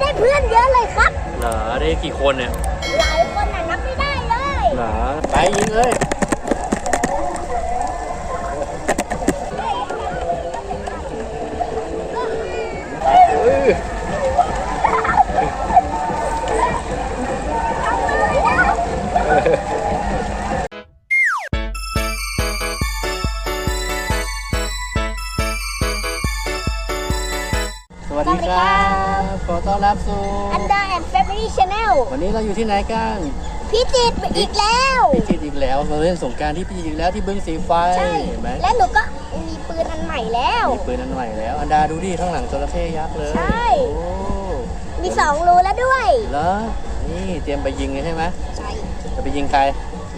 ได้เพื่อนเยอะเลยครับ เหรอได้กี่คนเนี่ย หลายคนน่ะนับไม่ได้เลย เหรอไปยิงเลย ขอต้อนรับสู่อันดาแอนด์แฟมิลี่ชาแนลวันนี้เราอยู่ที่ไหนกันพี่จิตรอีกแล้วพิจิตรอีกแล้วเราเล่นสงกรารที่พิจิตรอีกแล้วที่บึงสีไฟใช่เห็นไหมและหนูก็มีปืนอันใหม่แล้ว มีปืนอันใหม่แล้ว อันดาดูดิข้างหลังจระเข้ยักษ์เลยใช่ โอ้มีสองรูแล้วด้วยเหรอนี่เตรียมไปยิงเลยใช่ไหมใช่จะไปยิงใคร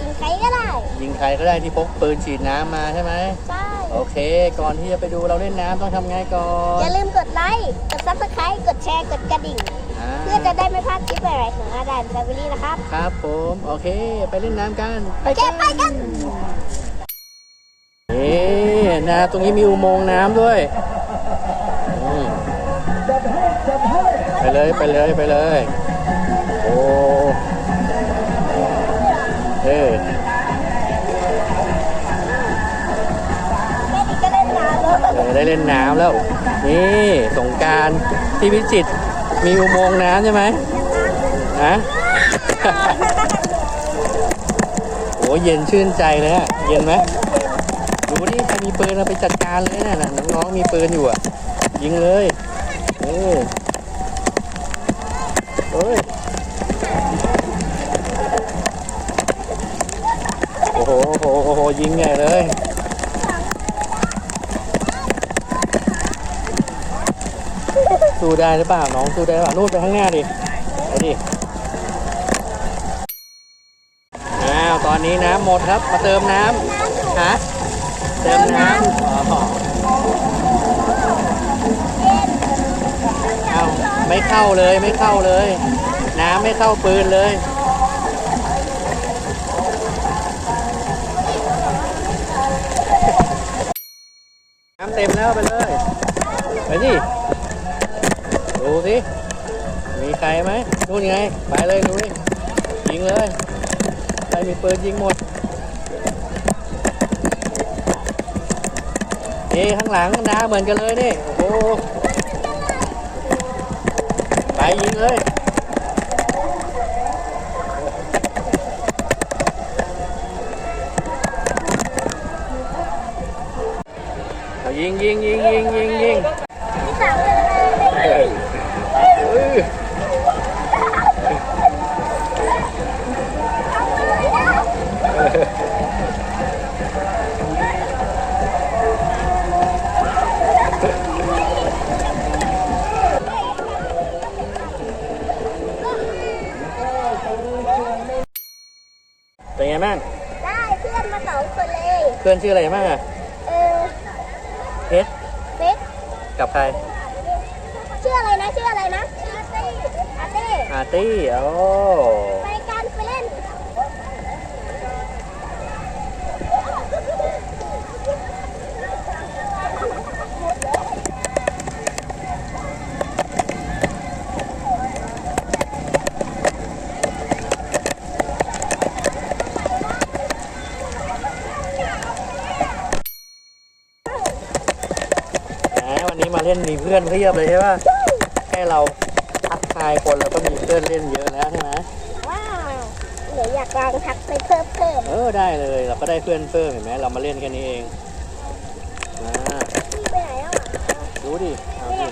ยิงใครก็ได้ยิงใครก็ได้ที่พกปืนฉีดน้ำมาใช่ไหมใช่ โอเค ก่อนที่จะไปดูเราเล่นน้ำต้องทำไงก่ออนย่าลืมกดไลค์ กดซับสไครต์กดแชร์ กดกระดิ่ง อ่า เพื่อจะได้ไม่พลาดคลิปใหม่ๆของอาดานแฟมิลี่นะครับ ครับผม โอเค ไปเล่นน้ำกันไปโอเคไปกัน เอ๊นะตรงนี้มีอุโมงค์น้ำด้วยอืมไปเลยไปเลยไปเลย เล่นน้ำแล้ว นี่สงการที่พิจิตรมีอุโมงค์น้ำใช่ไหมฮะโอ้เย็นชื่นใจเลยอะเย็นไหมดูนี่ใครมีปืนเราไปจัดการเลยนะน่ะน้องๆมีปืนอยู่อะ ยิงเลยเออเอ้ยโอ้โอ้โหโอ้โหยิงใหญ่เลย สู้ได้หรือเปล่า น้องสู้ได้หรือเปล่านู่นไปข้างหน้าดิไปดิอ้าวตอนนี้น้ำหมดครับมาเติมน้ำฮะเติมน้ำอ๋อเอาไม่เข้าเลยไม่เข้าเลย น้ำไม่เข้าปืนเลยน้ำเต็มแล้วไปเลย ไปดิ ดูสิ มีใครไหมนู่นไง ไปเลยดูนี่ยิงเลย ใครมีปืนยิงหมดนี่ข้างหลังนาเหมือนกันเลยนี่ โอ้โห ไปยิงเลย บ้าง ได้เพื่อนมาสองคนเลยเพื่อนชื่ออะไรบ้างอะเออเพชรเซ็กกับใคร ชื่ออะไรนะชื่ออะไรนะอาร์ตี้อาร์ตี้อาร์ตี้โอ้ ไปกันไปเล่น แหมวันนี้มาเล่นมีเพื่อนเพียบเลยใช่ป่ะแค่เราทักทายคนเราก็มีเพื่อนเล่นเยอะแล้วใช่ไหมว้าวเดี๋ยวอยากลองทักไปเพิ่มเพิ่มเออได้เลยเราก็ได้เพื่อนเพิ่มเห็นไหมเรามาเล่นแค่นี้เองอ่าพี่ไปไหนแล้วอะดูดิเอาดิ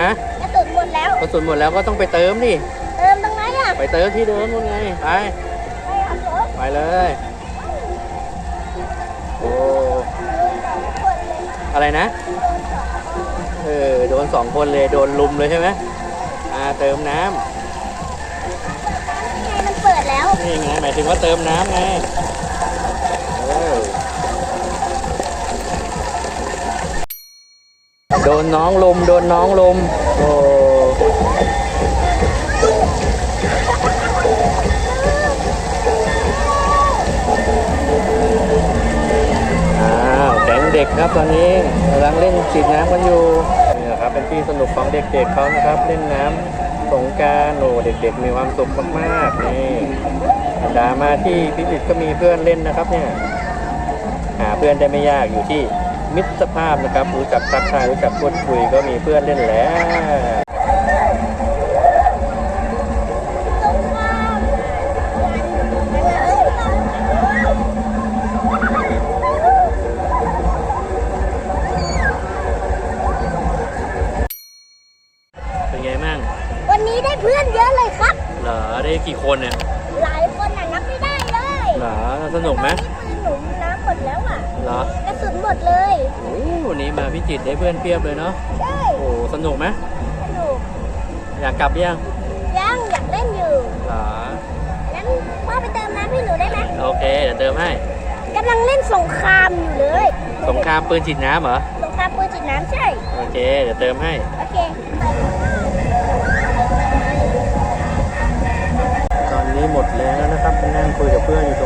ฮะกระสุนหมดแล้วกระสุนหมดแล้วก็ต้องไปเติมดิเติมตรง ไหนอะไปเติมที่เดิมนู่นไง ไปไปเอารถไปเลย โอ้ อะไรนะ เออ โดนสองคนเลย โดนลุมเลยใช่ไหมอ่า เติมน้ำไงมันเปิดแล้ว นี่ไง หมายถึงว่าเติมน้ำไงเออโดนน้องลุมโดนน้องลุมโอ้ ดครับตอนนี้กำลังเล่นฉีดน้ำกันอยู่นี่นะครับเป็นที่สนุกของเด็กๆเขานะครับ เล่นน้ำสงการโอ้เด็กๆ มีความสุขมากๆนี่อันดามาที่พิจิตรก็มีเพื่อนเล่นนะครับเนี่ยหาเพื่อนได้ไม่ยากอยู่ที่มิตรภาพนะครับ รู้จักทักทายรู้จักพูดคุยก็มีเพื่อนเล่นแล้ว เลยครับเหรอได้กี่คนเนี่ยหลายคนน่ะนับไม่ได้เลยเหรอสนุกไหมตอนนี้ปืนหนูน้ำหมดแล้วอะเหรอกระสุนหมดเลยโอ้วันนี้มาพิจิตรได้เพื่อนเพียบเลยเนาะใช่โอ้สนุกไหมสนุกอยากกลับยังยังอยากเล่นอยู่เหรองั้นพ่อไปเติมน้ำให้หนูได้ไหมโอเคเดี๋ยวเติมให้กำลังเล่นสงครามอยู่เลยสงครามปืนฉีดน้ำเหรอสงครามปืนฉีดน้ำใช่โอเคเดี๋ยวเติมให้โอเค ไปนั่ง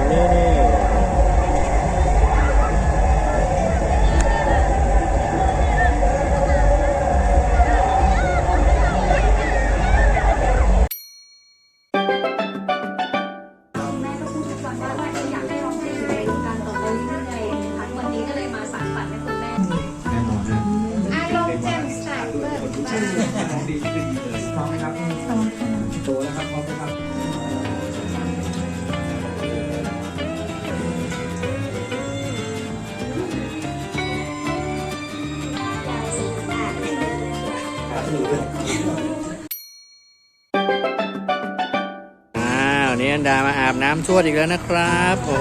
วนี่อันดามาอาบน้ำชวดอีกแล้วนะครับ โอ้